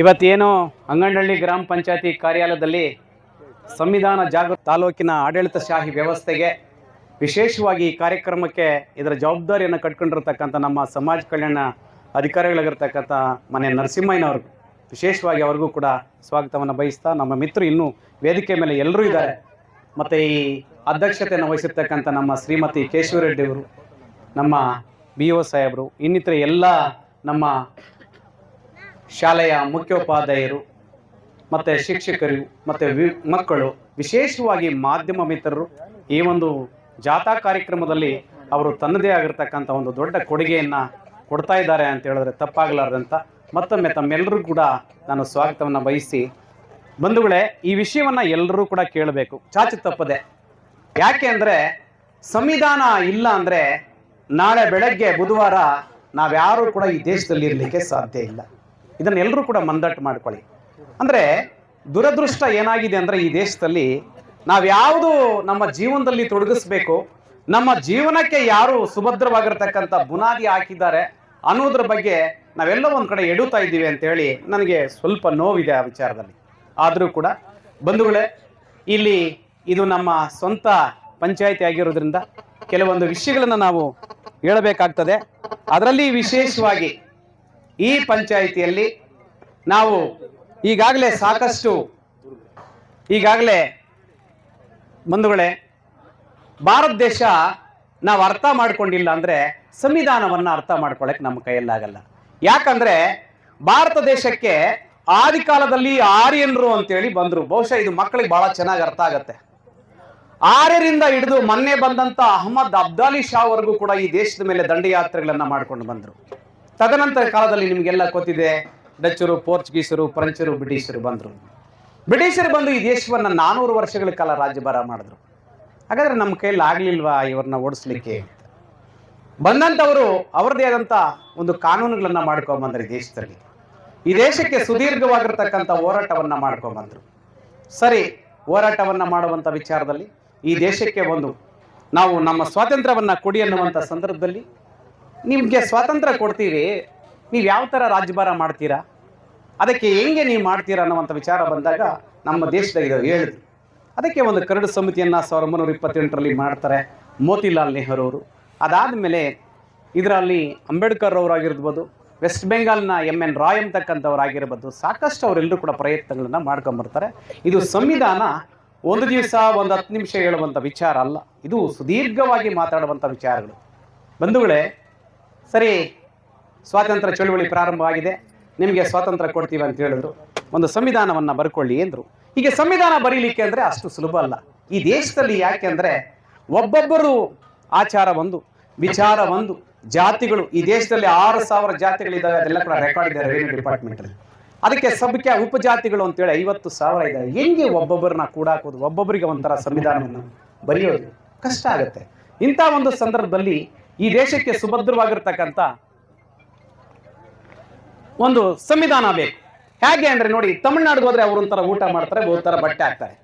ಇವತ್ತೇನು ಅಂಗನಹಳ್ಳಿ ಗ್ರಾಮ ಪಂಚಾಯತಿ ಕಾರ್ಯಾಲಯದಲ್ಲಿ ಸಂವಿಧಾನ ಜಾಗೃತ ತಾಲೂಕಿನ ಆಡಳಿತ ಶಾಹಿ ವ್ಯವಸ್ಥೆಗೆ ವಿಶೇಷವಾಗಿ ಈ ಕಾರ್ಯಕ್ರಮಕ್ಕೆ ಇದರ ಜವಾಬ್ದಾರಿಯನ್ನು ಕಟ್ಕೊಂಡಿರ್ತಕ್ಕಂಥ ನಮ್ಮ ಸಮಾಜ ಕಲ್ಯಾಣ ಅಧಿಕಾರಿಗಳಾಗಿರ್ತಕ್ಕಂಥ ಮನೆ ನರಸಿಂಹಯ್ಯನವ್ರಿಗೂ ವಿಶೇಷವಾಗಿ ಅವ್ರಿಗೂ ಕೂಡ ಸ್ವಾಗತವನ್ನು ಬಯಸ್ತಾ ನಮ್ಮ ಮಿತ್ರರು ಇನ್ನೂ ವೇದಿಕೆ ಮೇಲೆ ಎಲ್ಲರೂ ಇದ್ದಾರೆ. ಮತ್ತು ಈ ಅಧ್ಯಕ್ಷತೆಯನ್ನು ವಹಿಸಿರ್ತಕ್ಕಂಥ ನಮ್ಮ ಶ್ರೀಮತಿ ಕೇಶವರೆಡ್ಡಿಯವರು ನಮ್ಮ ಬಿ ಒ ಸಾಹೇಬರು, ಇನ್ನಿತರ ಎಲ್ಲ ನಮ್ಮ ಶಾಲೆಯ ಮುಖ್ಯೋಪಾಧ್ಯಾಯರು, ಮತ್ತು ಶಿಕ್ಷಕರು, ಮತ್ತು ವಿ, ಮಕ್ಕಳು, ವಿಶೇಷವಾಗಿ ಮಾಧ್ಯಮ ಮಿತ್ರರು, ಈ ಒಂದು ಜಾಥಾ ಕಾರ್ಯಕ್ರಮದಲ್ಲಿ ಅವರು ತನ್ನದೇ ಆಗಿರ್ತಕ್ಕಂಥ ಒಂದು ದೊಡ್ಡ ಕೊಡುಗೆಯನ್ನು ಕೊಡ್ತಾ ಇದ್ದಾರೆ ಅಂತ ಹೇಳಿದ್ರೆ ತಪ್ಪಾಗಲಾರ್ದಂತ ಮತ್ತೊಮ್ಮೆ ತಮ್ಮೆಲ್ಲರೂ ಕೂಡ ನಾನು ಸ್ವಾಗತವನ್ನು ಬಯಸಿ, ಬಂಧುಗಳೇ, ಈ ವಿಷಯವನ್ನು ಎಲ್ಲರೂ ಕೂಡ ಕೇಳಬೇಕು. ಚಾಚು ತಪ್ಪದೆ. ಯಾಕೆ ಅಂದರೆ, ಸಂವಿಧಾನ ಇಲ್ಲ ಅಂದರೆ ನಾಳೆ ಬೆಳಗ್ಗೆ ಬುಧವಾರ ನಾವ್ಯಾರೂ ಕೂಡ ಈ ದೇಶದಲ್ಲಿ ಇರಲಿಕ್ಕೆ ಸಾಧ್ಯ ಇಲ್ಲ. ಇದನ್ನು ಎಲ್ಲರೂ ಕೂಡ ಮಂದಟ್ಟು ಮಾಡ್ಕೊಳ್ಳಿ. ಅಂದರೆ ದುರದೃಷ್ಟ ಏನಾಗಿದೆ ಅಂದರೆ ಈ ದೇಶದಲ್ಲಿ ನಾವು ಯಾವುದು ನಮ್ಮ ಜೀವನದಲ್ಲಿ ತೊಡಗಿಸ್ಬೇಕು, ನಮ್ಮ ಜೀವನಕ್ಕೆ ಯಾರು ಸುಭದ್ರವಾಗಿರ್ತಕ್ಕಂಥ ಬುನಾದಿ ಹಾಕಿದ್ದಾರೆ ಅನ್ನೋದ್ರ ಬಗ್ಗೆ ನಾವೆಲ್ಲ ಒಂದು ಕಡೆ ಎಡುತ್ತಾ ಇದ್ದೀವಿ ಅಂತೇಳಿ ನನಗೆ ಸ್ವಲ್ಪ ನೋವಿದೆ ಆ ವಿಚಾರದಲ್ಲಿ. ಆದರೂ ಕೂಡ ಬಂಧುಗಳೇ, ಇಲ್ಲಿ ಇದು ನಮ್ಮ ಸ್ವಂತ ಪಂಚಾಯಿತಿ ಆಗಿರೋದ್ರಿಂದ ಕೆಲವೊಂದು ವಿಷಯಗಳನ್ನು ನಾವು ಹೇಳಬೇಕಾಗ್ತದೆ. ಅದರಲ್ಲಿ ವಿಶೇಷವಾಗಿ ಈ ಪಂಚಾಯಿತಿಯಲ್ಲಿ ನಾವು ಈಗಾಗಲೇ ಸಾಕಷ್ಟು ಈಗಾಗಲೇ ಬಂಧುಗಳೇ, ಭಾರತ ದೇಶ ನಾವು ಅರ್ಥ ಮಾಡ್ಕೊಂಡಿಲ್ಲ ಅಂದರೆ ಸಂವಿಧಾನವನ್ನು ಅರ್ಥ ಮಾಡ್ಕೊಳ್ಳೋಕೆ ನಮ್ಮ ಕೈಯಲ್ಲಾಗಲ್ಲ. ಯಾಕಂದ್ರೆ ಭಾರತ ದೇಶಕ್ಕೆ ಆದಿಕಾಲದಲ್ಲಿ ಆರ್ಯನರು ಅಂತೇಳಿ ಬಂದರು. ಬಹುಶಃ ಇದು ಮಕ್ಕಳಿಗೆ ಬಹಳ ಚೆನ್ನಾಗಿ ಅರ್ಥ ಆಗತ್ತೆ. ಆರ್ಯರಿಂದ ಹಿಡಿದು ಮೊನ್ನೆ ಬಂದಂತ ಅಹಮದ್ ಅಬ್ದಾಲಿ ಶಾ ವರೆಗೂ ಕೂಡ ಈ ದೇಶದ ಮೇಲೆ ದಂಡಯಾತ್ರೆಗಳನ್ನ ಮಾಡ್ಕೊಂಡು ಬಂದರು. ತದನಂತರ ಕಾಲದಲ್ಲಿ ನಿಮಗೆಲ್ಲ ಗೊತ್ತಿದೆ, ಡಚ್ಚರು, ಪೋರ್ಚುಗೀಸರು, ಫ್ರೆಂಚರು, ಬ್ರಿಟಿಷರು ಬಂದರು. ಬ್ರಿಟಿಷರು ಬಂದು ಈ ದೇಶವನ್ನು ನಾನೂರು ವರ್ಷಗಳ ಕಾಲ ರಾಜ್ಯಭಾರ ಮಾಡಿದ್ರು. ಹಾಗಾದ್ರೆ ನಮ್ಮ ಕೈಯಲ್ಲಿ ಆಗಲಿಲ್ವಾ ಇವ್ರನ್ನ ಓಡಿಸ್ಲಿಕ್ಕೆ ಬಂದಂಥವರು ಅವರದೇ ಆದಂಥ ಒಂದು ಕಾನೂನುಗಳನ್ನ ಮಾಡ್ಕೊಂಬಂದ್ರೆ ದೇಶದಲ್ಲಿ. ಈ ದೇಶಕ್ಕೆ ಸುದೀರ್ಘವಾಗಿರ್ತಕ್ಕಂಥ ಹೋರಾಟವನ್ನು ಮಾಡ್ಕೊಂಬಂದರು ಸರಿ, ಹೋರಾಟವನ್ನು ಮಾಡುವಂಥ ವಿಚಾರದಲ್ಲಿ ಈ ದೇಶಕ್ಕೆ ಒಂದು ನಾವು ನಮ್ಮ ಸ್ವಾತಂತ್ರ್ಯವನ್ನ ಕೊಡಿ ಅನ್ನುವಂಥ ಸಂದರ್ಭದಲ್ಲಿ ನಿಮಗೆ ಸ್ವಾತಂತ್ರ್ಯ ಕೊಡ್ತೀವಿ. ನೀವು ಯಾವ ಥರ ರಾಜ್ಯಭಾರ ಮಾಡ್ತೀರಾ? ಅದಕ್ಕೆ ಹೆಂಗೆ ನೀವು ಮಾಡ್ತೀರಾ ಅನ್ನುವಂಥ ವಿಚಾರ ಬಂದಾಗ ನಮ್ಮ ದೇಶದಲ್ಲಿ ಹೇಳಿದ್ರು. ಅದಕ್ಕೆ ಒಂದು ಕರಡು ಸಮಿತಿಯನ್ನು ಸಾವಿರದ ಒಂಬೈನೂರ ಇಪ್ಪತ್ತೆಂಟರಲ್ಲಿ ಮಾಡ್ತಾರೆ ಮೋತಿಲಾಲ್ ನೆಹರು ಅವರು. ಅದಾದಮೇಲೆ ಇದರಲ್ಲಿ ಅಂಬೇಡ್ಕರ್ ಅವರಾಗಿರ್ಬೋದು ವೆಸ್ಟ್ ಬೆಂಗಾಲ್ನ ಎಂ ಎನ್ ರಾಯ್ ಅಂತಕ್ಕಂಥವ್ರಾಗಿರ್ಬೋದು ಸಾಕಷ್ಟು ಅವರೆಲ್ಲರೂ ಕೂಡ ಪ್ರಯತ್ನಗಳನ್ನು ಮಾಡ್ಕೊಂಬರ್ತಾರೆ. ಇದು ಸಂವಿಧಾನ ಒಂದು ದಿವಸ ಒಂದು ಹತ್ತು ನಿಮಿಷ ಹೇಳುವಂಥ ವಿಚಾರ ಅಲ್ಲ. ಇದು ಸುದೀರ್ಘವಾಗಿ ಮಾತಾಡುವಂಥ ವಿಚಾರಗಳು. ಬಂಧುಗಳೇ ಸರಿ, ಸ್ವಾತಂತ್ರ್ಯ ಚಳುವಳಿ ಪ್ರಾರಂಭವಾಗಿದೆ. ನಿಮಗೆ ಸ್ವಾತಂತ್ರ್ಯ ಕೊಡ್ತೀವಿ ಅಂತ ಹೇಳಿದ್ರು. ಒಂದು ಸಂವಿಧಾನವನ್ನು ಬರ್ಕೊಳ್ಳಿ ಎಂದರು. ಹೀಗೆ ಸಂವಿಧಾನ ಬರೀಲಿಕ್ಕೆ ಅಂದರೆ ಅಷ್ಟು ಸುಲಭ ಅಲ್ಲ. ಈ ದೇಶದಲ್ಲಿ ಯಾಕೆ ಅಂದರೆ ಒಬ್ಬೊಬ್ಬರು ಆಚಾರ ಒಂದು, ವಿಚಾರ ಒಂದು, ಜಾತಿಗಳು. ಈ ದೇಶದಲ್ಲಿ ಆರು ಸಾವಿರ ಜಾತಿಗಳಿದ್ದಾವೆ, ಅದೆಲ್ಲ ಕೂಡ ರೆಕಾರ್ಡ್ ಇದೆ ರೆವಿನ್ಯೂ ಡಿಪಾರ್ಟ್ಮೆಂಟಲ್ಲಿ ಅದಕ್ಕೆ ಸಬ್ಕ್ಯಾ ಉಪಜಾತಿಗಳು ಅಂತೇಳಿ ಐವತ್ತು ಸಾವಿರ ಇದೆ ಹೆಂಗೆ ಒಬ್ಬೊಬ್ಬರನ್ನ ಕೂಡಾಕೋದು? ಒಬ್ಬೊಬ್ಬರಿಗೆ ಒಂಥರ ಸಂವಿಧಾನವನ್ನು ಬರೆಯೋದು ಕಷ್ಟ ಆಗುತ್ತೆ. ಇಂಥ ಒಂದು ಸಂದರ್ಭದಲ್ಲಿ ಈ ದೇಶಕ್ಕೆ ಸುಭದ್ರವಾಗಿರ್ತಕ್ಕಂಥ ಒಂದು ಸಂವಿಧಾನ ಬೇಕು. ಹೇಗೆ ಅಂದ್ರೆ ನೋಡಿ, ತಮಿಳ್ನಾಡಿಗೆ ಹೋದ್ರೆ ಅವರು ಒಂಥರ ಊಟ ಮಾಡ್ತಾರೆ, ಒಂಥರ ಬಟ್ಟೆ ಹಾಕ್ತಾರೆ.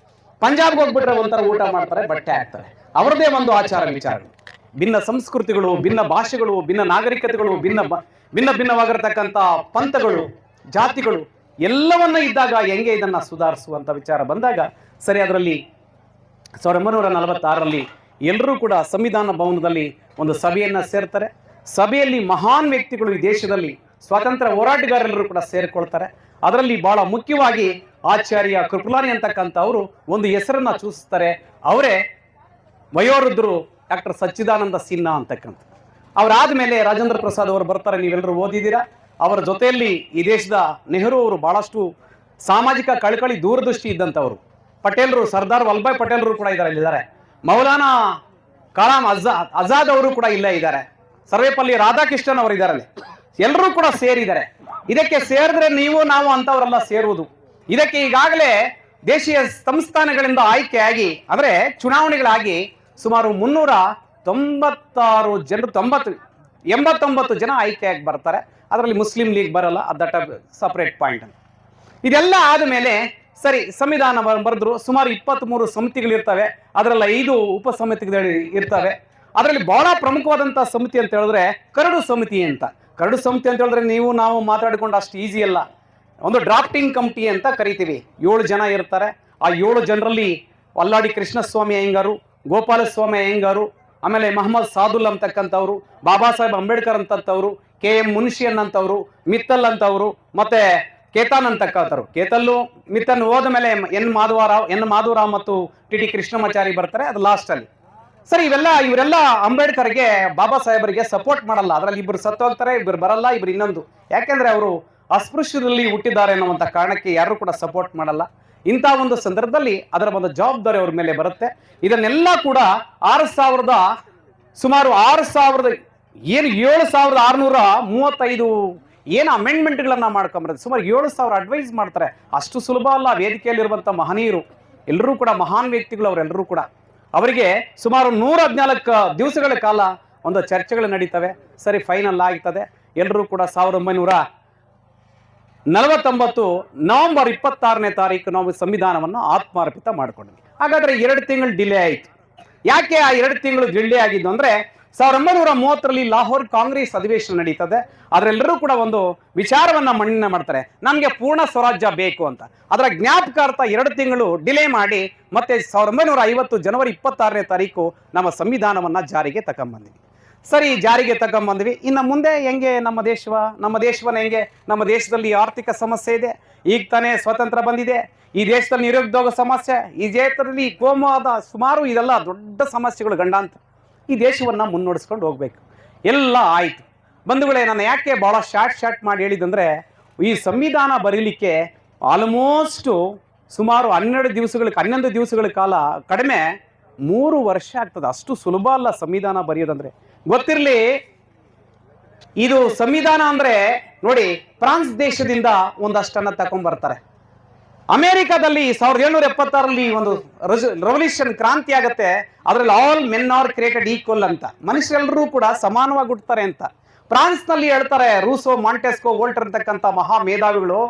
ಪಂಜಾಬ್ಗೆ ಹೋಗ್ಬಿಟ್ರೆ ಒಂಥರ ಊಟ ಮಾಡ್ತಾರೆ, ಬಟ್ಟೆ ಹಾಕ್ತಾರೆ. ಅವರದೇ ಒಂದು ಆಚಾರ ವಿಚಾರಗಳು ಭಿನ್ನ ಸಂಸ್ಕೃತಿಗಳು, ಭಿನ್ನ ಭಾಷೆಗಳು, ಭಿನ್ನ ನಾಗರಿಕತೆಗಳು, ಭಿನ್ನ ಭಿನ್ನ ಭಿನ್ನವಾಗಿರ್ತಕ್ಕಂಥ ಪಂಥಗಳು, ಜಾತಿಗಳು, ಎಲ್ಲವನ್ನ ಇದ್ದಾಗ ಹೆಂಗೆ ಇದನ್ನ ಸುಧಾರಿಸುವಂತ ವಿಚಾರ ಬಂದಾಗ, ಸರಿ, ಅದರಲ್ಲಿ ಸಾವಿರದ ಒಂಬೈನೂರ ನಲವತ್ತಾರರಲ್ಲಿ ಎಲ್ಲರೂ ಕೂಡ ಸಂವಿಧಾನ ಭವನದಲ್ಲಿ ಒಂದು ಸಭೆಯನ್ನು ಸೇರ್ತಾರೆ. ಸಭೆಯಲ್ಲಿ ಮಹಾನ್ ವ್ಯಕ್ತಿಗಳು ಈ ದೇಶದಲ್ಲಿ ಸ್ವಾತಂತ್ರ್ಯ ಹೋರಾಟಗಾರರೆಲ್ಲರೂ ಕೂಡ ಸೇರಿಕೊಳ್ತಾರೆ. ಅದರಲ್ಲಿ ಬಹಳ ಮುಖ್ಯವಾಗಿ ಆಚಾರ್ಯ ಕೃಪಲಾನಿ ಅಂತಕ್ಕಂಥವರು ಒಂದು ಹೆಸರನ್ನು ಸೂಚಿಸ್ತಾರೆ. ಅವರೇ ವಯೋವೃದ್ಧರು ಡಾಕ್ಟರ್ ಸಚ್ಚಿದಾನಂದ ಸಿನ್ಹಾ ಅಂತಕ್ಕಂಥ ಅವರಾದ ಮೇಲೆ ರಾಜೇಂದ್ರ ಪ್ರಸಾದ್ ಅವರು ಬರ್ತಾರೆ, ನೀವೆಲ್ಲರೂ ಓದಿದ್ದೀರಾ? ಅವರ ಜೊತೆಯಲ್ಲಿ ಈ ದೇಶದ ನೆಹರು ಅವರು ಬಹಳಷ್ಟು ಸಾಮಾಜಿಕ ಕಳಕಳಿ ದೂರದೃಷ್ಟಿ ಇದ್ದಂಥವರು. ಪಟೇಲ್ರು, ಸರ್ದಾರ್ ವಲ್ಲಭಾಯ್ ಪಟೇಲ್ರು ಕೂಡ ಇದ್ದಾರೆ ಇಲ್ಲಿದ್ದಾರೆ ಮೌಲಾನಾ ಕಲಾಂ ಅಜಾ ಅಜಾದ್ ಅವರು ಕೂಡ ಇಲ್ಲೇ ಇದ್ದಾರೆ. ಸರ್ವೇಪಲ್ಲಿ ರಾಧಾಕೃಷ್ಣನ್ ಅವರು ಇದ್ದಾರೆ ಎಲ್ಲರೂ ಕೂಡ ಸೇರಿದ್ದಾರೆ. ಇದಕ್ಕೆ ಸೇರಿದ್ರೆ ನೀವು, ನಾವು ಅಂತವರೆಲ್ಲ ಸೇರುವುದು. ಇದಕ್ಕೆ ಈಗಾಗಲೇ ದೇಶೀಯ ಸಂಸ್ಥಾನಗಳಿಂದ ಆಯ್ಕೆಯಾಗಿ ಅಂದ್ರೆ ಚುನಾವಣೆಗಳಾಗಿ ಸುಮಾರು ಮುನ್ನೂರ ತೊಂಬತ್ತಾರು ಜನರು ತೊಂಬತ್ತು, ಎಂಬತ್ತೊಂಬತ್ತು ಜನ ಆಯ್ಕೆಯಾಗಿ ಬರ್ತಾರೆ. ಅದರಲ್ಲಿ ಮುಸ್ಲಿಂ ಲೀಗ್ ಬರಲ್ಲ ಅದಟ ಸಪ್ರೇಟ್ ಪಾಯಿಂಟ್ ಇದೆಲ್ಲ ಇದೆಲ್ಲ ಆದಮೇಲೆ ಸರಿ, ಸಂವಿಧಾನ ಬರೆದ್ರು ಸುಮಾರು ಸಮಿತಿಗಳು ಸಮಿತಿಗಳಿರ್ತವೆ. ಅದರಲ್ಲಿ ಐದು ಉಪ ಸಮಿತಿಗಳು ಇರ್ತವೆ. ಅದರಲ್ಲಿ ಬಹಳ ಪ್ರಮುಖವಾದಂಥ ಸಮಿತಿ ಅಂತ ಹೇಳಿದ್ರೆ ಕರಡು ಸಮಿತಿ ಅಂತ. ಕರಡು ಸಮಿತಿ ಅಂತ ಹೇಳಿದ್ರೆ ನೀವು, ನಾವು ಮಾತಾಡಿಕೊಂಡು ಅಷ್ಟು ಈಸಿ ಅಲ್ಲ. ಒಂದು ಡ್ರಾಫ್ಟಿಂಗ್ ಕಮಿಟಿ ಅಂತ ಕರಿತೀವಿ. ಏಳು ಜನ ಇರ್ತಾರೆ. ಆ ಏಳು ಜನರಲ್ಲಿ ಅಲ್ಲಾಡಿ ಕೃಷ್ಣಸ್ವಾಮಿ ಅಯ್ಯಂಗಾರು ಗೋಪಾಲಸ್ವಾಮಿ ಅಯ್ಯಂಗಾರು ಆಮೇಲೆ ಮಹಮ್ಮದ್ ಸಾದುಲ್ ಅಂತಕ್ಕಂಥವ್ರು, ಬಾಬಾ ಸಾಹೇಬ್ ಅಂಬೇಡ್ಕರ್ ಅಂತಂಥವ್ರು, ಕೆ ಎಂ ಮುನ್ಷಿ ಅಂತವ್ರು ಮಿತ್ತಲ್ ಅಂತವ್ರು, ಮತ್ತೆ ಕೇತಾನ್ ಅಂತಕ್ಕಂಥವ್ರು ಕೇತಲ್ಲು ಮಿತನ್ ಹೋದ ಮೇಲೆ ಎನ್ ಮಾಧವರಾವ್ ಎನ್ ಮಾಧವರಾವ್ ಮತ್ತು ಟಿ ಟಿ ಕೃಷ್ಣಮಾಚಾರಿ ಬರ್ತಾರೆ, ಅದು ಲಾಸ್ಟ್ ಅಲ್ಲಿ. ಸರ್, ಇವೆಲ್ಲ, ಇವರೆಲ್ಲ ಅಂಬೇಡ್ಕರ್ಗೆ, ಬಾಬಾ ಸಾಹೇಬರಿಗೆ ಸಪೋರ್ಟ್ ಮಾಡಲ್ಲ. ಅದರಲ್ಲಿ ಇಬ್ಬರು ಸತ್ತು ಹೋಗ್ತಾರೆ ಇಬ್ಬರು ಬರಲ್ಲ, ಇಬ್ರು ಇನ್ನೊಂದು. ಯಾಕೆಂದ್ರೆ ಅವರು ಅಸ್ಪೃಶ್ಯರಲ್ಲಿ ಹುಟ್ಟಿದ್ದಾರೆ ಅನ್ನುವಂಥ ಕಾರಣಕ್ಕೆ ಯಾರು ಕೂಡ ಸಪೋರ್ಟ್ ಮಾಡಲ್ಲ. ಇಂಥ ಒಂದು ಸಂದರ್ಭದಲ್ಲಿ ಅದರ ಒಂದು ಜವಾಬ್ದಾರಿ ಅವ್ರ ಮೇಲೆ ಬರುತ್ತೆ. ಇದನ್ನೆಲ್ಲ ಕೂಡ ಆರು ಸಾವಿರದ, ಸುಮಾರು ಆರು ಸಾವಿರದ, ಏನು ಏಳು ಸಾವಿರದ ಆರುನೂರ ಮೂವತ್ತೈದು ಏನು ಅಮೆಂಡ್ಮೆಂಟ್ಗಳನ್ನು ಮಾಡ್ಕೊಂಬರೋದು ಸುಮಾರು ಏಳು ಸಾವಿರ ಅಡ್ವೈಸ್ ಮಾಡ್ತಾರೆ. ಅಷ್ಟು ಸುಲಭ ಅಲ್ಲ ವೇದಿಕೆಯಲ್ಲಿರುವಂಥ ಮಹನೀಯರು. ಎಲ್ಲರೂ ಕೂಡ ಮಹಾನ್ ವ್ಯಕ್ತಿಗಳು ಅವರೆಲ್ಲರೂ ಕೂಡ. ಅವರಿಗೆ ಸುಮಾರು ನೂರ ಹದಿನಾಲ್ಕು ದಿವಸಗಳ ಕಾಲ ಒಂದು ಚರ್ಚೆಗಳು ನಡೀತವೆ. ಸರಿ ಫೈನಲ್ ಆಗ್ತದೆ. ಎಲ್ಲರೂ ಕೂಡ ಸಾವಿರದ ಒಂಬೈನೂರ ನಲವತ್ತೊಂಬತ್ತು ನವೆಂಬರ್ ಇಪ್ಪತ್ತಾರನೇ ತಾರೀಕು ನಾವು ಸಂವಿಧಾನವನ್ನು ಆತ್ಮಾರ್ಪಿತ ಮಾಡಿಕೊಂಡ್ವಿ. ಹಾಗಾದ್ರೆ ಎರಡು ತಿಂಗಳು ಡಿಲೇ ಆಯಿತು. ಯಾಕೆ ಆ ಎರಡು ತಿಂಗಳು ಡಿಲೇ ಆಗಿದ್ದು ಅಂದ್ರೆ ಸಾವಿರದ ಒಂಬೈನೂರ ಮೂವತ್ತರಲ್ಲಿ ಲಾಹೋರ್ ಕಾಂಗ್ರೆಸ್ ಅಧಿವೇಶನ ನಡೀತದೆ. ಅದರೆಲ್ಲರೂ ಕೂಡ ಒಂದು ವಿಚಾರವನ್ನ ಮಣ್ಣಿನ ಮಾಡ್ತಾರೆ. ನಮಗೆ ಪೂರ್ಣ ಸ್ವರಾಜ್ಯ ಬೇಕು ಅಂತ. ಅದರ ಜ್ಞಾಪಕಾರ್ಥ ಎರಡು ತಿಂಗಳು ಡಿಲೇ ಮಾಡಿ ಮತ್ತೆ ಸಾವಿರದ ಒಂಬೈನೂರ ಐವತ್ತು ಜನವರಿ ಇಪ್ಪತ್ತಾರನೇ ತಾರೀಕು ನಮ್ಮ ಸಂವಿಧಾನವನ್ನ ಜಾರಿಗೆ ತಗೊಂಬಂದ್ವಿ ಸರಿ, ಜಾರಿಗೆ ತಗೊಂಬಂದ್ವಿ ಇನ್ನು ಮುಂದೆ ಹೆಂಗೆ ನಮ್ಮ ದೇಶವ ನಮ್ಮ ದೇಶವನ್ನ ಹೆಂಗೆ? ನಮ್ಮ ದೇಶದಲ್ಲಿ ಆರ್ಥಿಕ ಸಮಸ್ಯೆ ಇದೆ. ಈಗ ತಾನೇ ಸ್ವತಂತ್ರ ಬಂದಿದೆ. ಈ ದೇಶದಲ್ಲಿ ನಿರುದ್ಯೋಗ ಸಮಸ್ಯೆ, ಈ ದೇಶದಲ್ಲಿ ಕೋಮುವಾದ ಸುಮಾರು ಇದೆಲ್ಲ ದೊಡ್ಡ ಸಮಸ್ಯೆಗಳು ಗಂಡಾಂತ ಈ ದೇಶವನ್ನು ಮುನ್ನಡೆಸ್ಕೊಂಡು ಹೋಗ್ಬೇಕು. ಎಲ್ಲ ಆಯಿತು. ಬಂಧುಗಳೇ, ನಾನು ಯಾಕೆ ಭಾಳ ಶಾರ್ಟ್ ಶಾರ್ಟ್ ಮಾಡಿ ಹೇಳಿದಂದ್ರೆ, ಈ ಸಂವಿಧಾನ ಬರೀಲಿಕ್ಕೆ ಆಲ್ಮೋಸ್ಟು ಸುಮಾರು ಹನ್ನೆರಡು ದಿವಸಗಳ, ಹನ್ನೊಂದು ದಿವಸಗಳ ಕಾಲ ಕಡಿಮೆ ಮೂರು ವರ್ಷ ಆಗ್ತದೆ. ಅಷ್ಟು ಸುಲಭ ಅಲ್ಲ ಸಂವಿಧಾನ ಬರೆಯೋದಂದ್ರೆ. ಗೊತ್ತಿರಲಿ, ಇದು ಸಂವಿಧಾನ ಅಂದ್ರೆ ನೋಡಿ, ಫ್ರಾನ್ಸ್ ದೇಶದಿಂದ ಒಂದಷ್ಟನ್ನ ತಗೊಂಡ್ಬರ್ತಾರೆ ಅಮೆರಿಕಾದಲ್ಲಿ ಸಾವಿರದ ಏಳ್ನೂರ ಎಪ್ಪತ್ತಾರಲ್ಲಿ ಒಂದು ರೆವಲ್ಯೂಷನ್ ಕ್ರಾಂತಿ ಆಗುತ್ತೆ. ಅದರಲ್ಲಿ all men are created equal ಅಂತ. ಮನುಷ್ಯರೆಲ್ಲರೂ ಕೂಡ ಸಮಾನವಾಗಿ ಹುಡ್ತಾರೆ ಅಂತ. ಫ್ರಾನ್ಸ್ನಲ್ಲಿ ಹೇಳ್ತಾರೆ ರೂಸೋ, ಮಾಂಟೆಸ್ಕೋ, ವೋಲ್ಟರ್ ಅಂತಕ್ಕಂಥ ಮಹಾ ಮೇಧಾವಿಗಳು,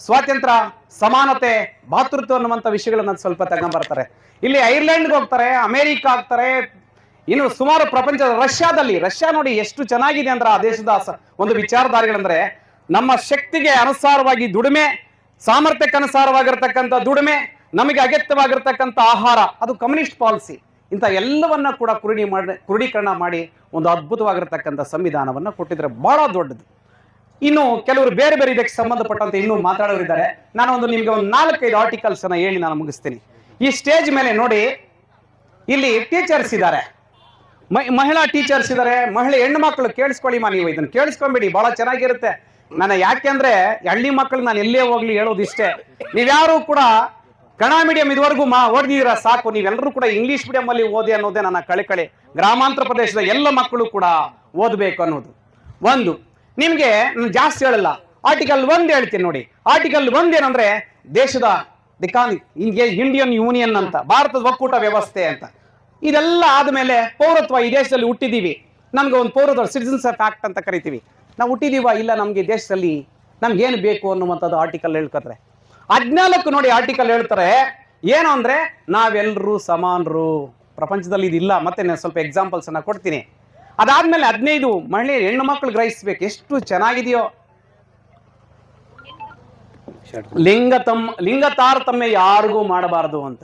ಸ್ವಾತಂತ್ರ್ಯ, ಸಮಾನತೆ, ಭಾತೃತ್ವ ಅನ್ನುವಂಥ ವಿಷಯಗಳನ್ನ ಸ್ವಲ್ಪ ತಗೊಂಡ್ಬರ್ತಾರೆ ಇಲ್ಲಿ ಐರ್ಲೆಂಡ್ಗೆ ಹೋಗ್ತಾರೆ, ಅಮೆರಿಕ ಆಗ್ತಾರೆ. ಇನ್ನು ಸುಮಾರು ಪ್ರಪಂಚದ ರಷ್ಯಾದಲ್ಲಿ, ರಷ್ಯಾ ನೋಡಿ ಎಷ್ಟು ಚೆನ್ನಾಗಿದೆ ಅಂದ್ರೆ ಆ ದೇಶದ ಒಂದು ವಿಚಾರಧಾರೆಗಳಂದ್ರೆ ನಮ್ಮ ಶಕ್ತಿಗೆ ಅನುಸಾರವಾಗಿ ದುಡಿಮೆ ಸಾಮರ್ಥ್ಯಕ್ಕನುಸಾರವಾಗಿರ್ತಕ್ಕಂಥ ದುಡಿಮೆ, ನಮಗೆ ಅಗತ್ಯವಾಗಿರ್ತಕ್ಕಂಥ ಆಹಾರ, ಅದು ಕಮ್ಯುನಿಸ್ಟ್ ಪಾಲಿಸಿ. ಇಂಥ ಎಲ್ಲವನ್ನ ಕೂಡ ಕುರುಡಿ ಮಾಡಿ ಕ್ರೋಢೀಕರಣ ಮಾಡಿ ಒಂದು ಅದ್ಭುತವಾಗಿರ್ತಕ್ಕಂಥ ಸಂವಿಧಾನವನ್ನು ಕೊಟ್ಟಿದ್ರೆ ಬಹಳ ದೊಡ್ಡದು. ಇನ್ನು ಕೆಲವರು ಬೇರೆ ಬೇರೆ ಇದಕ್ಕೆ ಸಂಬಂಧಪಟ್ಟಂತೆ ಇನ್ನೂ ಮಾತಾಡೋರಿದ್ದಾರೆ. ನಾನು ಒಂದು ನಿಮಗೆ ಒಂದು ನಾಲ್ಕೈದು ಆರ್ಟಿಕಲ್ಸ್ ಅನ್ನ ಹೇಳಿ ನಾನು ಮುಗಿಸ್ತೀನಿ. ಈ ಸ್ಟೇಜ್ ಮೇಲೆ ನೋಡಿ, ಇಲ್ಲಿ ಟೀಚರ್ಸ್ ಇದ್ದಾರೆ. ಮಹಿಳಾ ಟೀಚರ್ಸ್ ಇದ್ದಾರೆ ಮಹಿಳೆ ಹೆಣ್ಣು ಮಕ್ಕಳು ಕೇಳಿಸ್ಕೊಳ್ಳಿ ಮಾ ನೀವು ಇದನ್ನ ಕೇಳಿಸ್ಕೊಂಬಿಡಿ, ಬಹಳ ಚೆನ್ನಾಗಿರುತ್ತೆ. ನಾನು ಯಾಕೆಂದ್ರೆ ಹಳ್ಳಿ ಮಕ್ಕಳು ನಾನು ಎಲ್ಲೇ ಹೋಗ್ಲಿ ಹೇಳೋದು ಇಷ್ಟೇ ನೀವ್ಯಾರು ಕೂಡ ಕನ್ನಡ ಮೀಡಿಯಂ ಇದುವರೆಗೂ ಮಾ ಓದಿದಿರ ಸಾಕು. ನೀವೆಲ್ಲರೂ ಕೂಡ ಇಂಗ್ಲಿಷ್ ಮೀಡಿಯಂ ಅಲ್ಲಿ ಓದಿ ಅನ್ನೋದೇ ನನ್ನ ಕಳೆಕಳೆ. ಗ್ರಾಮಾಂತರ ಪ್ರದೇಶದ ಎಲ್ಲ ಮಕ್ಕಳು ಕೂಡ ಓದಬೇಕು ಅನ್ನೋದು. ಒಂದು, ನಿಮ್ಗೆ ಜಾಸ್ತಿ ಹೇಳಲ್ಲ ಆರ್ಟಿಕಲ್ ಒಂದ್ ಹೇಳ್ತೀನಿ ನೋಡಿ. ಆರ್ಟಿಕಲ್ ಒಂದ್ ಏನಂದ್ರೆ, ದೇಶದ ದಿಕಾನ್ ಇಂಡಿಯನ್ ಯೂನಿಯನ್ ಅಂತ, ಭಾರತದ ಒಕ್ಕೂಟ ವ್ಯವಸ್ಥೆ ಅಂತ. ಇದೆಲ್ಲ ಆದಮೇಲೆ ಪೌರತ್ವ ಈ ದೇಶದಲ್ಲಿ ಹುಟ್ಟಿದೀವಿ. ನಮ್ಗೆ ಒಂದು ಪೌರತ್ವ ಆಫ್ ಆಕ್ಟ್ ಅಂತ ಕರಿತೀವಿ. ನಾವು ಹುಟ್ಟಿದೀವ ಇಲ್ಲ ನಮಗೆ ದೇಶದಲ್ಲಿ ನಮ್ಗೇನು ಬೇಕು ಅನ್ನುವಂಥದ್ದು ಆರ್ಟಿಕಲ್ ಹೇಳ್ಕೊತಾರೆ ಹದಿನಾಲ್ಕು ನೋಡಿ ಆರ್ಟಿಕಲ್ ಹೇಳ್ತಾರೆ. ಏನು ಅಂದ್ರೆ ನಾವೆಲ್ಲರೂ ಸಮಾನರು. ಪ್ರಪಂಚದಲ್ಲಿ ಇದಿಲ್ಲ ಮತ್ತೆ ನಾನು ಸ್ವಲ್ಪ ಎಕ್ಸಾಂಪಲ್ಸನ್ನು ಕೊಡ್ತೀನಿ. ಅದಾದ್ಮೇಲೆ ಹದಿನೈದು ಮಹಿಳೆ ಹೆಣ್ಣು ಮಕ್ಕಳು ಗ್ರಹಿಸ್ಬೇಕು. ಎಷ್ಟು ಚೆನ್ನಾಗಿದೆಯೋ. ಲಿಂಗ ತಮ್ಮ ಲಿಂಗ ತಾರತಮ್ಯ ಯಾರಿಗೂ ಮಾಡಬಾರದು ಅಂತ.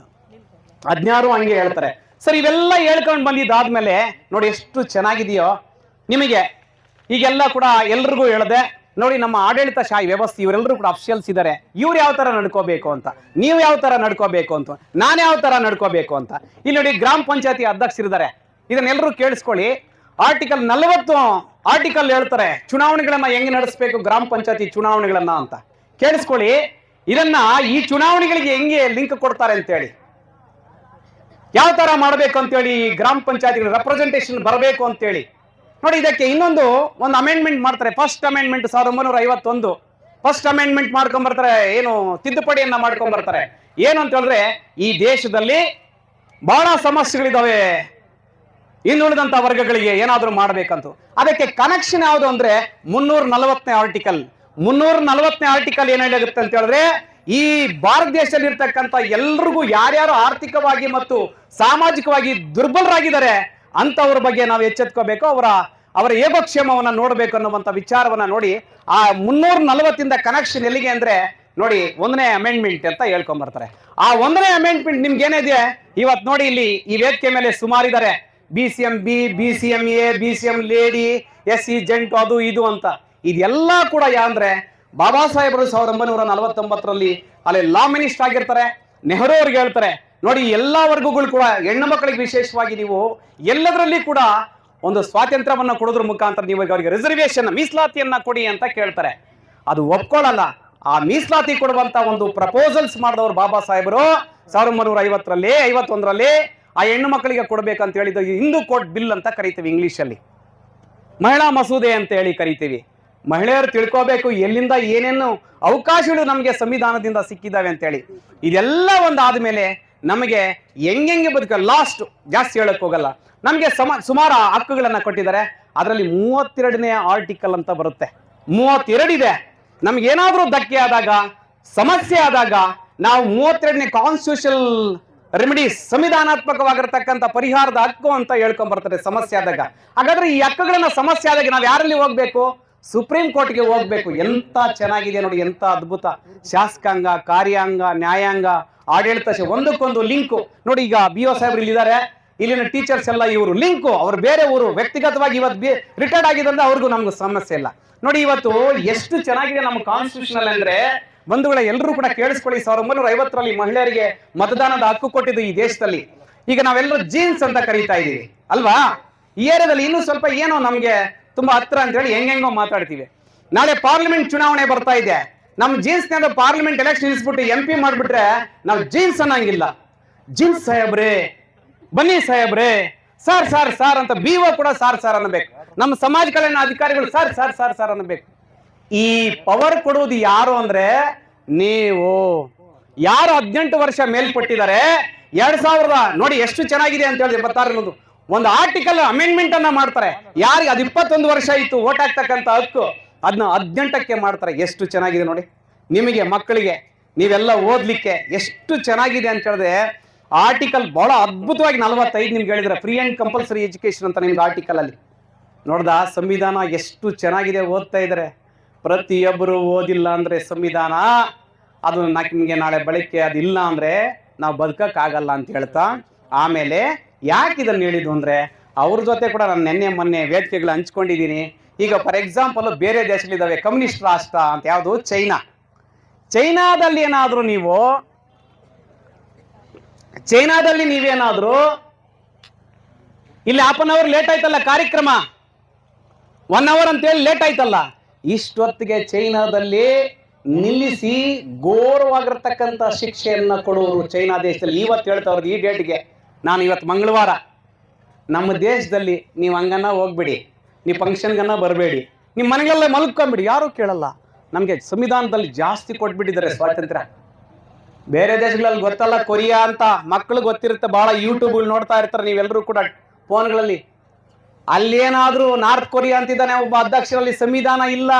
ಹದಿನಾರು ಹಂಗೆ ಹೇಳ್ತಾರೆ. ಸರ್, ಇವೆಲ್ಲ ಹೇಳ್ಕೊಂಡು ಬಂದಿದ್ದಾದ್ಮೇಲೆ ನೋಡಿ ಎಷ್ಟು ಚೆನ್ನಾಗಿದೆಯೋ ನಿಮಗೆ. ಈಗೆಲ್ಲ ಕೂಡ ಎಲ್ರಿಗೂ ಹೇಳ್ದೆ, ನೋಡಿ ನಮ್ಮ ಆಡಳಿತ ಶಾಹಿ ವ್ಯವಸ್ಥೆ ಇವರೆಲ್ಲರೂ ಕೂಡ ಅಫಿಷಿಯಲ್ಸ್ ಇದ್ದಾರೆ. ಇವ್ರು ಯಾವ ಥರ ನಡ್ಕೋಬೇಕು ಅಂತ? ನೀವು ಯಾವ ಥರ ನಡ್ಕೋಬೇಕು ಅಂತ? ನಾನು ಯಾವ ಥರ ನಡ್ಕೋಬೇಕು ಅಂತ? ಇಲ್ಲಿ ನೋಡಿ ಗ್ರಾಮ ಪಂಚಾಯತಿ ಅಧ್ಯಕ್ಷರಿದ್ದಾರೆ. ಇದನ್ನೆಲ್ಲರೂ ಕೇಳಿಸ್ಕೊಳ್ಳಿ. ಆರ್ಟಿಕಲ್ ನಲವತ್ತು, ಆರ್ಟಿಕಲ್ ಹೇಳ್ತಾರೆ, ಚುನಾವಣೆಗಳನ್ನ ಹೆಂಗೆ ನಡೆಸಬೇಕು ಗ್ರಾಮ ಪಂಚಾಯತಿ ಚುನಾವಣೆಗಳನ್ನ ಅಂತ. ಕೇಳಿಸ್ಕೊಳ್ಳಿ. ಇದನ್ನ ಈ ಚುನಾವಣೆಗಳಿಗೆ ಹೆಂಗೆ ಲಿಂಕ್ ಕೊಡ್ತಾರೆ ಅಂತೇಳಿ. ಯಾವ ತರ ಮಾಡಬೇಕು ಅಂತೇಳಿ ಗ್ರಾಮ ಪಂಚಾಯತಿಗಳ ರೆಪ್ರೆಸೆಂಟೇಷನ್ ಬರಬೇಕು ಅಂತೇಳಿ. ನೋಡಿ, ಇದಕ್ಕೆ ಇನ್ನೊಂದು ಒಂದು ಅಮೆಂಡ್ಮೆಂಟ್ ಮಾಡ್ತಾರೆ. ಫಸ್ಟ್ ಅಮೆಂಡ್ಮೆಂಟ್ ಸಾವಿರದ ಒಂಬೈನೂರ ಐವತ್ತೊಂದು. ಫಸ್ಟ್ ಅಮೆಂಡ್ಮೆಂಟ್ ಮಾಡ್ಕೊಂಡ್ ಬರ್ತಾರೆ ಏನು ತಿದ್ದುಪಡಿಯನ್ನ ಮಾಡ್ಕೊಂಡ್ ಬರ್ತಾರೆ ಏನು ಅಂತ ಹೇಳಿದ್ರೆ, ಈ ದೇಶದಲ್ಲಿ ಬಹಳ ಸಮಸ್ಯೆಗಳಿದಾವೆ. ಇನ್ನುಳಿದಂತ ವರ್ಗಗಳಿಗೆ ಏನಾದರೂ ಮಾಡಬೇಕಂತ. ಅದಕ್ಕೆ ಕನೆಕ್ಷನ್ ಯಾವುದು ಅಂದ್ರೆ ಮುನ್ನೂರ ನಲವತ್ತನೇ ಆರ್ಟಿಕಲ್ ಮುನ್ನೂರ ನಲವತ್ತನೇ ಆರ್ಟಿಕಲ್ ಏನ್ ಹೇಳುತ್ತೆ ಅಂತ ಹೇಳಿದ್ರೆ ಈ ಭಾರತ ದೇಶದಲ್ಲಿ ಇರ್ತಕ್ಕಂಥ ಎಲ್ರಿಗೂ ಯಾರ್ಯಾರು ಆರ್ಥಿಕವಾಗಿ ಮತ್ತು ಸಾಮಾಜಿಕವಾಗಿ ದುರ್ಬಲರಾಗಿದ್ದಾರೆ ಅಂತವ್ರ ಬಗ್ಗೆ ನಾವು ಎಚ್ಚೆತ್ಕೋಬೇಕು, ಅವರ ಅವರ ಏಕಕ್ಷೇಮವನ್ನು ನೋಡಬೇಕು ಅನ್ನುವಂಥ ವಿಚಾರವನ್ನ ನೋಡಿ, ಆ ಮುನ್ನೂರ ನಲವತ್ತಿಂದ ಕನೆಕ್ಷನ್ ಎಲ್ಲಿಗೆ ಅಂದ್ರೆ ನೋಡಿ ಒಂದನೇ ಅಮೆಂಡ್ಮೆಂಟ್ ಅಂತ ಹೇಳ್ಕೊಂಡ್ ಬರ್ತಾರೆ ಆ ಒಂದನೇ ಅಮೆಂಡ್ಮೆಂಟ್ ನಿಮ್ಗೆ ಏನಿದೆ ಇವತ್ತು ನೋಡಿ ಇಲ್ಲಿ ಈ ವೇದಿಕೆ ಮೇಲೆ ಸುಮಾರು ಇದ್ದಾರೆ B C M B B C M A B C M lady S C gent ಅದು, ಇದು ಅಂತ. ಇದೆಲ್ಲ ಕೂಡ ಯಾ ಯಾಂದ್ರೆ ಬಾಬಾ ಸಾಹೇಬರು ಸಾವಿರದ ಒಂಬೈನೂರ ನಲವತ್ತೊಂಬತ್ತರಲ್ಲಿ ಅಲ್ಲಿ ಲಾ ಮಿನಿಸ್ಟರ್ ಆಗಿರ್ತಾರೆ, ನೆಹರು ಅವ್ರಿಗೆ ಹೇಳ್ತಾರೆ, ನೋಡಿ ಎಲ್ಲ ವರ್ಗಗಳು ಕೂಡ, ಹೆಣ್ಣು ಮಕ್ಕಳಿಗೆ ವಿಶೇಷವಾಗಿ ನೀವು ಎಲ್ಲದರಲ್ಲಿ ಕೂಡ ಒಂದು ಸ್ವಾತಂತ್ರ್ಯವನ್ನು ಕೊಡೋದ್ರ ಮುಖಾಂತರ ನೀವು ಅವರಿಗೆ ರಿಸರ್ವೇಷನ್ ಮೀಸಲಾತಿಯನ್ನ ಕೊಡಿ ಅಂತ ಕೇಳ್ತಾರೆ. ಅದು ಒಪ್ಕೊಳ್ಳಲ್ಲ ಆ ಮೀಸಲಾತಿ ಕೊಡುವಂತ ಒಂದು ಪ್ರಪೋಸಲ್ಸ್ ಮಾಡಿದವರು ಬಾಬಾ ಸಾಹೇಬರು ಸಾವಿರದ ಒಂಬೈನೂರ ಐವತ್ತರಲ್ಲಿ, ಐವತ್ತೊಂದರಲ್ಲಿ ಆ ಹೆಣ್ಣು ಮಕ್ಕಳಿಗೆ ಅಂತ ಹೇಳಿದ ಹಿಂದೂ ಕೋರ್ಟ್ ಬಿಲ್ ಅಂತ ಕರಿತೀವಿ ಇಂಗ್ಲೀಷಲ್ಲಿ ಮಹಿಳಾ ಮಸೂದೆ ಅಂತ ಹೇಳಿ ಕರಿತೀವಿ. ಮಹಿಳೆಯರು ತಿಳ್ಕೋಬೇಕು, ಎಲ್ಲಿಂದ ಏನೇನು ಅವಕಾಶಗಳು ನಮಗೆ ಸಂವಿಧಾನದಿಂದ ಸಿಕ್ಕಿದ್ದಾವೆ ಅಂತೇಳಿ. ಇದೆಲ್ಲ ಒಂದು ಆದಮೇಲೆ ನಮಗೆ ಹೆಂಗೆಂಗೆ ಬದುಕ ಲಾಸ್ಟ್ ಜಾಸ್ತಿ ಹೇಳಕ್ ಹೋಗಲ್ಲ. ನಮಗೆ ಸಮ, ಸುಮಾರು ಹಕ್ಕುಗಳನ್ನು ಕೊಟ್ಟಿದ್ದಾರೆ. ಅದರಲ್ಲಿ ಮೂವತ್ತೆರಡನೇ ಆರ್ಟಿಕಲ್ ಅಂತ ಬರುತ್ತೆ. ಮೂವತ್ತೆರಡಿದೆ ನಮಗೇನಾದರೂ ಧಕ್ಕೆ ಆದಾಗ, ಸಮಸ್ಯೆ ಆದಾಗ ನಾವು ಮೂವತ್ತೆರಡನೇ ಕಾನ್ಸ್ಟಿಟ್ಯೂಷನ್ ರೆಮಿಡೀಸ್ ಸಂವಿಧಾನಾತ್ಮಕವಾಗಿರ್ತಕ್ಕಂಥ ಪರಿಹಾರದ ಹಕ್ಕು ಅಂತ ಹೇಳ್ಕೊಂಡ್ ಬರ್ತಾರೆ ಸಮಸ್ಯೆ ಆದಾಗ. ಹಾಗಾದ್ರೆ ಈ ಹಕ್ಕುಗಳನ್ನ ಸಮಸ್ಯೆ ಆದಾಗ ನಾವು ಯಾರಲ್ಲಿ ಹೋಗ್ಬೇಕು? ಸುಪ್ರೀಂ ಕೋರ್ಟ್ಗೆ ಹೋಗ್ಬೇಕು. ಎಂತ ಚೆನ್ನಾಗಿದೆ ನೋಡಿ ಎಂತ ಅದ್ಭುತ. ಶಾಸಕಾಂಗ ಕಾರ್ಯಾಂಗ ನ್ಯಾಯಾಂಗ ಆಡಳಿತ ಒಂದಕ್ಕೊಂದು ಲಿಂಕು. ನೋಡಿ ಈಗ ಬಿ ಒ ಸಾಹೇಬ್ರು ಇಲ್ಲಿದ್ದಾರೆ. ಇಲ್ಲಿನ ಟೀಚರ್ಸ್ ಎಲ್ಲ ಇವರು ಲಿಂಕು. ಅವ್ರು ಬೇರೆ ಊರು. ವ್ಯಕ್ತಿಗತವಾಗಿ ಇವತ್ತು ರಿಟೈರ್ಡ್ ಆಗಿದ್ರೆ ಅವ್ರಿಗೂ ನಮ್ಗೆ ಸಮಸ್ಯೆ ಇಲ್ಲ. ನೋಡಿ ಇವತ್ತು ಎಷ್ಟು ಚೆನ್ನಾಗಿದೆ ನಮ್ಮ ಕಾನ್ಸ್ಟಿಟ್ಯೂಷನಲ್ ಅಂದ್ರೆ. ಬಂಧುಗಳ ಎಲ್ಲರೂ ಕೂಡ ಕೇಳಿಸ್ಕೊಳ್ಳಿ. ಸಾವಿರದ ಒಂಬೈನೂರ ಐವತ್ತರಲ್ಲಿ ಮಹಿಳೆಯರಿಗೆ ಮತದಾನದ ಹಕ್ಕು ಕೊಟ್ಟಿದ್ದು ಈ ದೇಶದಲ್ಲಿ. ಈಗ ನಾವೆಲ್ಲರೂ ಜೀನ್ಸ್ ಅಂತ ಕರೀತಾ ಇದೀವಿ ಅಲ್ವಾ? ಈ ಏರಿಯಾದಲ್ಲಿ ಇನ್ನೂ ಸ್ವಲ್ಪ ಏನೋ ನಮ್ಗೆ ತುಂಬಾ ಹತ್ರ ಅಂತ ಹೇಳಿ ಹೆಂಗೆಂಗೋ ಮಾತಾಡ್ತೀವಿ. ನಾಳೆ ಪಾರ್ಲಿಮೆಂಟ್ ಚುನಾವಣೆ ಬರ್ತಾ ಇದೆ. ನಮ್ ಜೀನ್ಸ್ ಪಾರ್ಲಿಮೆಂಟ್ ಎಲೆಕ್ಷನ್ ಇಳಿಸ್ಬಿಟ್ಟು ಎಂ ಪಿ ಮಾಡ್ಬಿಟ್ರೆ ನಾವು ಜೀನ್ಸ್ ಅನ್ನಂಗಿಲ್ಲ. ಜೀನ್ಸ್ ಸಾಹೇಬ್ರೆ, ಬನ್ನಿ ಸಾಹೇಬ್ರೆ. ಸಾರ್ ಸಾರ್ ಸಾರ್ ಅಂತ ಬಿ ಒ ಕೂಡ ಸಾರ್ ಸಾರ್ ಅನ್ನಬೇಕು. ನಮ್ಮ ಸಮಾಜ ಕಲ್ಯಾಣ ಅಧಿಕಾರಿಗಳು ಸಾರ್ ಸಾರ್ ಸಾರ್ ಸಾರ್ ಅನ್ನಬೇಕು. ಈ ಪವರ್ ಕೊಡುವುದು ಯಾರು ಅಂದ್ರೆ ನೀವು. ಯಾರು ಹದಿನೆಂಟು ವರ್ಷ ಮೇಲ್ಪಟ್ಟಿದ್ದಾರೆ? ಎರಡ್ ಸಾವಿರದ, ನೋಡಿ ಎಷ್ಟು ಚೆನ್ನಾಗಿದೆ ಅಂತ ಹೇಳಿದ್ರೆ ಬರ್ತಾರೆ ಒಂದು ಆರ್ಟಿಕಲ್ ಅಮೆಂಡ್ಮೆಂಟ್ ಅನ್ನ ಮಾಡ್ತಾರೆ. ಯಾರಿಗೆ ಅದು ಇಪ್ಪತ್ತೊಂದು ವರ್ಷ ಇತ್ತು ಓಟ್ ಆಗ್ತಕ್ಕಂಥ ಹಕ್ಕು ಅದನ್ನ ಹದಿನೆಂಟಕ್ಕೆ ಮಾಡ್ತಾರೆ. ಎಷ್ಟು ಚೆನ್ನಾಗಿದೆ ನೋಡಿ. ನಿಮಗೆ, ಮಕ್ಕಳಿಗೆ, ನೀವೆಲ್ಲ ಓದ್ಲಿಕ್ಕೆ ಎಷ್ಟು ಚೆನ್ನಾಗಿದೆ ಅಂತ ಹೇಳಿದ್ರೆ ಆರ್ಟಿಕಲ್ ಬಹಳ ಅದ್ಭುತವಾಗಿ ನಲವತ್ತೈದು ನಿಮ್ಗೆ ಹೇಳಿದ್ರೆ ಫ್ರೀ ಆ್ಯಂಡ್ ಕಂಪಲ್ಸರಿ ಎಜುಕೇಶನ್ ಅಂತ ನಿಮ್ಗೆ ಆರ್ಟಿಕಲ್ ಅಲ್ಲಿ. ನೋಡ್ದ, ಸಂವಿಧಾನ ಎಷ್ಟು ಚೆನ್ನಾಗಿದೆ ಓದ್ತಾ ಇದ್ದಾರೆ. ಪ್ರತಿಯೊಬ್ಬರು ಓದಿಲ್ಲ ಅಂದ್ರೆ ಸಂವಿಧಾನ, ಅದು ನಿಮಗೆ ನಾಳೆ ಬಳಕೆ, ಅದಿಲ್ಲ ಅಂದ್ರೆ ನಾವು ಬದುಕೋಕ್ಕಾಗಲ್ಲ ಅಂತ ಹೇಳ್ತಾ, ಆಮೇಲೆ ಯಾಕೆ ಇದನ್ನು ಹೇಳಿದ್ದು ಅಂದರೆ ಅವ್ರ ಜೊತೆ ಕೂಡ ನಾನು ನಿನ್ನೆ ಮೊನ್ನೆ ವೇದಿಕೆಗಳು ಹಂಚ್ಕೊಂಡಿದ್ದೀನಿ. ಈಗ ಫಾರ್ ಎಕ್ಸಾಂಪಲ್ ಬೇರೆ ದೇಶಗಳಿದ್ದಾವೆ, ಕಮ್ಯುನಿಸ್ಟ್ ರಾಷ್ಟ್ರ ಅಂತ ಯಾವುದು? ಚೈನಾ. ಚೈನಾದಲ್ಲಿ ಏನಾದರೂ ನೀವು, ಚೈನಾದಲ್ಲಿ ನೀವೇನಾದರೂ, ಇಲ್ಲಿ ಹಾಫ್ ಅನ್ ಅವರ್ ಲೇಟ್ ಆಯ್ತಲ್ಲ ಕಾರ್ಯಕ್ರಮ? ಒನ್ ಅವರ್ ಅಂತೇಳಿ ಲೇಟ್ ಆಯ್ತಲ್ಲ? ಇಷ್ಟೊತ್ತಿಗೆ ಚೈನಾದಲ್ಲಿ ನಿಲ್ಲಿಸಿ ಘೋರವಾಗಿರ್ತಕ್ಕಂಥ ಶಿಕ್ಷೆಯನ್ನು ಕೊಡುವರು ಚೈನಾ ದೇಶದಲ್ಲಿ. ಇವತ್ತು ಹೇಳ್ತಾವ್ರದ್ದು ಈ ಡೇಟ್ಗೆ ನಾನು ಇವತ್ತು ಮಂಗಳವಾರ. ನಮ್ಮ ದೇಶದಲ್ಲಿ ನೀವು ಹಂಗನ್ನ ಹೋಗ್ಬೇಡಿ. ನೀವು ಫಂಕ್ಷನ್ಗನ್ನ ಬರಬೇಡಿ. ನಿಮ್ಮ ಮನೆಗಳಲ್ಲೇ ಮಲ್ಕೊಂಬಿಡಿ. ಯಾರೂ ಕೇಳಲ್ಲ. ನಮಗೆ ಸಂವಿಧಾನದಲ್ಲಿ ಜಾಸ್ತಿ ಕೊಟ್ಬಿಟ್ಟಿದ್ದಾರೆ ಸ್ವಾತಂತ್ರ್ಯ. ಬೇರೆ ದೇಶಗಳಲ್ಲಿ ಗೊತ್ತಲ್ಲ, ಕೊರಿಯಾ ಅಂತ ಮಕ್ಕಳು ಗೊತ್ತಿರುತ್ತೆ. ಭಾಳ ಯೂಟ್ಯೂಬ್ ನೋಡ್ತಾ ಇರ್ತಾರೆ. ನೀವೆಲ್ಲರೂ ಕೂಡ ಫೋನ್ಗಳಲ್ಲಿ. ಅಲ್ಲೇನಾದರೂ ನಾರ್ತ್ ಕೊರಿಯಾ ಅಂತಿದ್ದಾನೆ ಒಬ್ಬ ಅಧ್ಯಕ್ಷರಲ್ಲಿ ಸಂವಿಧಾನ ಇಲ್ಲ.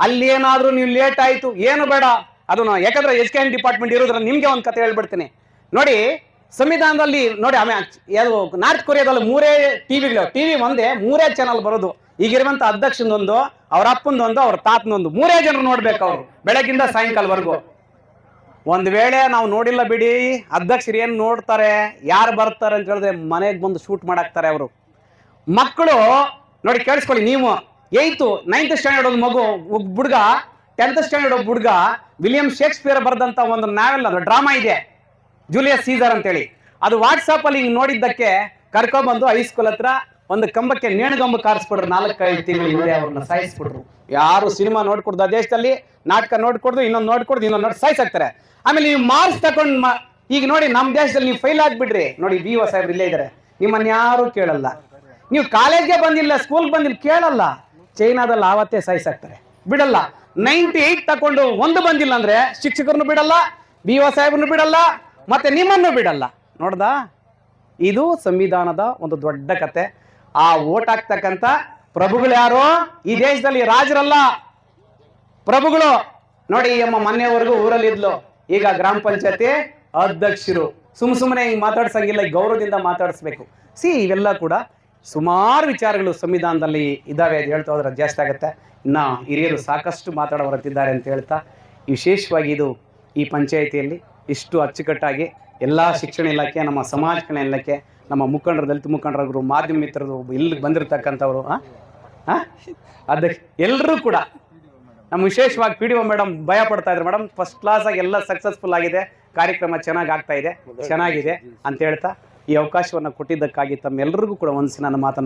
ಅಲ್ಲೇನಾದ್ರೂ ನೀವು ಲೇಟ್ ಆಯಿತು. ಏನು ಬೇಡ. ಅದು ನಾ- ಯಾಕಂದ್ರೆ ಎಸ್ ಕೆ ಎನ್ ಡಿಪಾರ್ಟ್ಮೆಂಟ್ ಇರೋದ್ರ ನಿಮಗೆ ಒಂದು ಕತೆ ಹೇಳ್ಬಿಡ್ತೀನಿ. ನೋಡಿ ಸಂವಿಧಾನದಲ್ಲಿ ನೋಡಿ ಆಮೇಲೆ ಯಾವುದು ನಾರ್ತ್ ಕೊರಿಯಾದಲ್ಲಿ ಮೂರೇ ಟಿವಿಗಳು, ಟಿವಿ ಒಂದೇ, ಮೂರೇ ಚಾನಲ್ ಬರೋದು. ಈಗಿರುವಂತ ಅಧ್ಯಕ್ಷನೊಂದು, ಅವ್ರ ಅಪ್ಪನದೊಂದು ಅವ್ರ ತಾತನೊಂದು, ಮೂರೇ ಜನರು ನೋಡ್ಬೇಕು ಅವರು, ಬೆಳಗಿಂದ ಸಾಯಂಕಾಲವರೆಗೂ. ಒಂದ್ ವೇಳೆ ನಾವು ನೋಡಿಲ್ಲ ಬಿಡಿ, ಅಧ್ಯಕ್ಷರು ಏನು ನೋಡ್ತಾರೆ, ಯಾರು ಬರ್ತಾರೆ ಅಂತ ಹೇಳಿದ್ರೆ ಮನೆಗೆ ಬಂದು ಶೂಟ್ ಮಾಡಾಕ್ತಾರೆ ಅವರು. ಮಕ್ಕಳು, ನೋಡಿ, ಕೇಳಿಸ್ಕೊಳ್ಳಿ ನೀವು. ಏಯ್ತು ನೈನ್ತ್ ಸ್ಟ್ಯಾಂಡರ್ಡ್ ಒಂದು ಮಗು, ಹುಡುಗ ಟೆಂತ್ ಸ್ಟ್ಯಾಂಡರ್ಡ್ ಒಬ್ಬ ಹುಡುಗ, ವಿಲಿಯಂ ಶೇಕ್ಸ್ಪಿಯರ್ ಬರೆದಂತ ಒಂದು ನಾವೆಲ್ಲ ಡ್ರಾಮಾ ಇದೆ. ಜೂಲಿಯಸ್ ಸೀಸರ್ ಅಂತೇಳಿ. ಅದು ವಾಟ್ಸಾಪ್ ಅಲ್ಲಿ ಹಿಂಗ್ ನೋಡಿದ್ದಕ್ಕೆ ಕರ್ಕೊಂಡ್ಬಂದು ಹೈಸ್ಕೂಲ್ ಹತ್ರ ಒಂದು ಕಂಬಕ್ಕೆ ನೇಣುಗಂಬ ಕಾರಿಸ್ಬಿಟ್ರು ನಾಲ್ಕೈದು ತಿಂಗಳು ಹಿಂದೆ ಅವ್ರನ್ನ ಸಾಯಿಸ್ಬಿಟ್ರು. ಯಾರು ಸಿನಿಮಾ ನೋಡ್ಕೊಡ್ದು ಆ ದೇಶದಲ್ಲಿ ನಾಟಕ ನೋಡ್ಕೊಡ್ದು ಇನ್ನೊಂದು ನೋಡ್ಕೊಡ್ದು ಇನ್ನೊಂದು ನೋಡಿ ಸಾಯಿಸಾಕ್ತಾರೆ. ಆಮೇಲೆ ನೀವು ಮಾರ್ಕ್ಸ್ ತಗೊಂಡ್ ಈಗ ನೋಡಿ ನಮ್ಮ ದೇಶದಲ್ಲಿ ನೀವು ಫೈಲ್ ಆಗ್ಬಿಡ್ರಿ. ನೋಡಿ ಬಿ ಒ ಸಾಹೇಬ್ರು ಇಲ್ಲೇ ಇದ್ದಾರೆ ನಿಮ್ಮನ್ನ ಯಾರು ಕೇಳಲ್ಲ. ನೀವು ಕಾಲೇಜ್ಗೆ ಬಂದಿಲ್ಲ ಸ್ಕೂಲ್ ಬಂದಿಲ್ಲ ಕೇಳಲ್ಲ. ಚೈನಾದಲ್ಲಿ ಆವತ್ತೇ ಸಾಯಿಸಾಕ್ತಾರೆ. ಬಿಡಲ್ಲ. ನೈಂಟಿ ಏಟ್ ತಗೊಂಡು ಒಂದು ಬಂದಿಲ್ಲ ಅಂದ್ರೆ ಶಿಕ್ಷಕರನ್ನು ಬಿಡಲ್ಲ ಬಿ ಒ ಸಾಹೇಬ್ರನ್ನು ಬಿಡಲ್ಲ ಮತ್ತೆ ನಿಮ್ಮನ್ನು ಬಿಡಲ್ಲ. ನೋಡ್ದಾ? ಇದು ಸಂವಿಧಾನದ ಒಂದು ದೊಡ್ಡ ಕತೆ. ಆ ಓಟ್ ಹಾಕ್ತಕ್ಕಂಥ ಪ್ರಭುಗಳು ಯಾರು? ಈ ದೇಶದಲ್ಲಿ ರಾಜರಲ್ಲ. ಪ್ರಭುಗಳು. ನೋಡಿ ಈ ಅಮ್ಮ ಊರಲ್ಲಿ ಇದ್ಲು. ಈಗ ಗ್ರಾಮ ಪಂಚಾಯತಿ ಅಧ್ಯಕ್ಷರು. ಸುಮ್ ಸುಮ್ಮನೆ ಹಿಂಗ್ ಮಾತಾಡ್ಸಂಗಿಲ್ಲ ಗೌರವದಿಂದ ಮಾತಾಡಿಸ್ಬೇಕು. ಸಿ, ಇವೆಲ್ಲ ಕೂಡ ಸುಮಾರು ವಿಚಾರಗಳು ಸಂವಿಧಾನದಲ್ಲಿ ಇದಾವೆ ಅಂತ ಹೇಳ್ತಾ ಹೋದ್ರೆ ಜಾಸ್ತಿ ಆಗುತ್ತೆ. ಇನ್ನು ಹಿರಿಯರು ಸಾಕಷ್ಟು ಮಾತಾಡ ಹೊರತಿದ್ದಾರೆ ಅಂತ ಹೇಳ್ತಾ, ವಿಶೇಷವಾಗಿ ಇದು ಈ ಪಂಚಾಯಿತಿಯಲ್ಲಿ ಇಷ್ಟು ಅಚ್ಚುಕಟ್ಟಾಗಿ ಎಲ್ಲ ಶಿಕ್ಷಣ ಇಲಾಖೆ ನಮ್ಮ ಸಮಾಜ ಕಲ್ಯಾಣ ಇಲಾಖೆ ನಮ್ಮ ಮುಖಂಡರು ದಲಿತ ಮುಖಂಡರಾಗ್ರು ಮಾಧ್ಯಮ ಮಿತ್ರರು ಇಲ್ಲಿ ಬಂದಿರತಕ್ಕಂಥವ್ರು ಅದಕ್ಕೆ ಎಲ್ಲರೂ ಕೂಡ ನಮ್ಮ ವಿಶೇಷವಾಗಿ ಪಿ ಡಿ ಒ ಮೇಡಮ್ ಭಯ ಪಡ್ತಾ ಇದ್ರು. ಮೇಡಮ್ ಫಸ್ಟ್ ಕ್ಲಾಸ್ ಆಗಿ ಎಲ್ಲ ಸಕ್ಸಸ್ಫುಲ್ ಆಗಿದೆ. ಕಾರ್ಯಕ್ರಮ ಚೆನ್ನಾಗಿ ಆಗ್ತಾ ಇದೆ. ಚೆನ್ನಾಗಿದೆ ಅಂತ ಹೇಳ್ತಾ ಈ ಅವಕಾಶವನ್ನು ಕೊಟ್ಟಿದ್ದಕ್ಕಾಗಿ ತಮ್ಮೆಲ್ಲರಿಗೂ ಕೂಡ ಒಂದ್ಸಿ ನನ್ನ ಮಾತನ್ನು